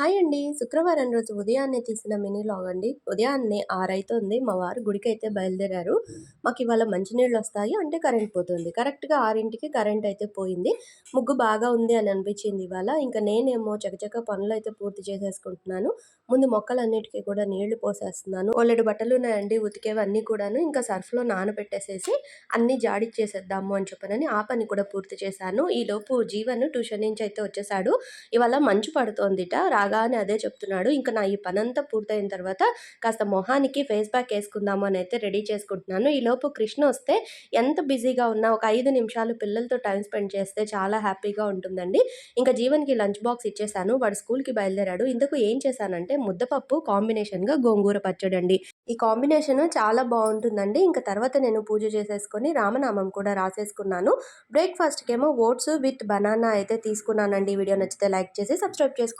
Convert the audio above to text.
Hi అండి. శుక్రవారం రోజు ఉదయాన్నే తీసిన మినీ లాగ్ అండి. ఉదయాన్నే ఆరైతుంది. మా వారు గుడికి అయితే బయలుదేరారు. మాకు ఇవాళ మంచినీళ్ళు వస్తాయి. అంటే కరెంట్ పోతుంది. కరెక్ట్గా ఆరింటికి కరెంట్ అయితే పోయింది. ముగ్గు బాగా ఉంది అని అనిపించింది ఇవాళ. ఇంకా నేనేమో చకచక పనులు అయితే పూర్తి చేసేసుకుంటున్నాను. ముందు మొక్కలన్నిటికీ కూడా నీళ్ళు పోసేస్తున్నాను. ఓలెడు బట్టలు ఉన్నాయండి. ఉతికేవన్నీ కూడాను ఇంకా సర్ఫ్లో నానబెట్టేసేసి అన్ని జాడిచ్చేసేద్దాము అని చెప్పనని ఆ పని కూడా పూర్తి చేశాను. ఈ లోపు జీవన్ ట్యూషన్ నుంచి అయితే వచ్చేసాడు ఇవాళ మంచు పడుతోందిట. రాగానే అదే చెప్తున్నాడు. ఇంకా నా ఈ పనంతా పూర్తయిన తర్వాత కాస్త మొహానికి ఫేస్ ప్యాక్ వేసుకుందాము అని అయితే రెడీ చేసుకుంటున్నాను. ఈ లోపు కృష్ణ వస్తే ఎంత బిజీగా ఉన్నా ఒక ఐదు నిమిషాలు పిల్లలతో టైం స్పెండ్ చేస్తే చాలా హ్యాపీగా ఉంటుందండి. ఇంకా జీవన్కి లంచ్ బాక్స్ ఇచ్చేసాను. వాడు స్కూల్కి బయలుదేరాడు. ఇందుకు ఏం చేశానంటే ముద్దపప్పు కాంబినేషన్గా గోంగూర పచ్చడి అండి. ఈ కాంబినేషన్ చాలా బాగుంటుందండి. ఇంకా తర్వాత నేను పూజ చేసేసుకొని రామనామం కూడా రాసేసుకున్నాను. బ్రేక్ఫాస్ట్కి ఏమో ఓట్స్ విత్ బనానా అయితే తీసుకున్నానండి. వీడియో నచ్చితే లైక్ చేసి సబ్స్క్రైబ్ చేసుకోండి.